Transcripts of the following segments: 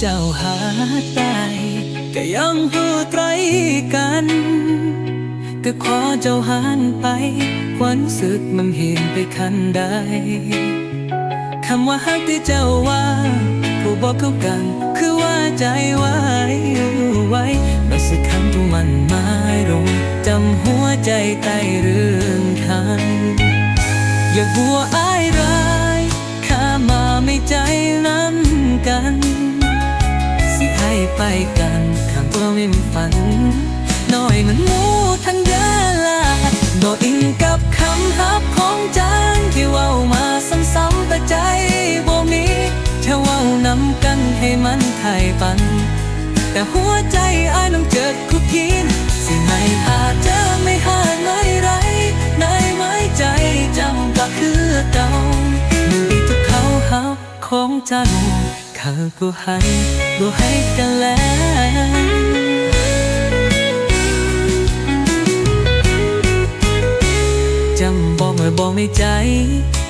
เจ้าหาได้ก็ยังหูไตรกัน ก็ขอเจ้าหันไป ความสึกมันเห็นไปคันใดคำว่าฮักที่เจ้าว่า ผู้บอกเข้ากัน คือว่าใจไว้ไว้บาสักคำทุกมันหมายลงจำหัวใจใต้เรื่องคัน อย่าบัวอ ไปกันข้างตัวไม่มีฝัน น้อยมันมูทันเดอละโดอิงกับคำฮับของจางที่เว้ามาซ้ำๆแต่ใจบ่มีแค่เว้านำกันให้มันไทยปัน แต่หัวใจอายน้องเจิดคุกกินสิไม่อาจจะไม่หาไม่ไรในไม้ใจจำก็คือเก่าทุกเขาฮับของจ้า เขาก็ให้ก็ให้กันแล้วจำบอกเมื่อบอกในใจ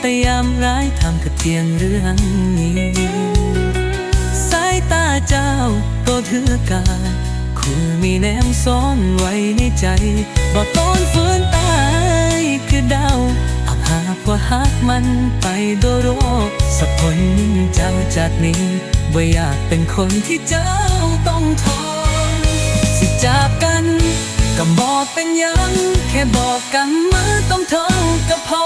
แต่ยามร้ายทำกับเพียงเรื่องนี้ สายตาเจ้าก็เถือกาคุณมีแนมซ่อนไว้ในใจบอกตอนฟื้นตายคือดาวอาหากว่าหักมันไปโดยรอ สักคนเจ้าจากนี้ว่าอยากเป็นคนที่เจ้าต้องทนสิจากกันก็บอกเป็นยัง แค่บอกกันมาต้องทนก็พอ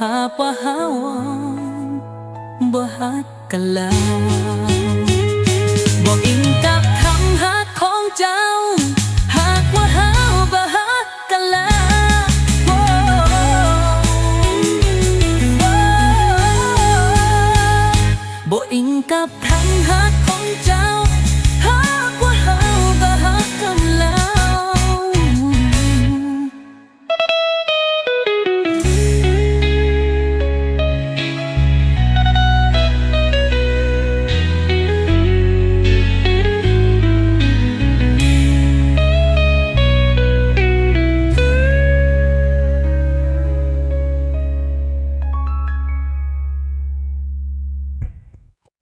หากว่าหาว่าบ่ฮักกันแล้วบอกอิงกับคำหักของเจ้า หากว่าหาบ่ฮักกันแล้วโอ้โอ้บอกอิงกับคำหักของเจ้า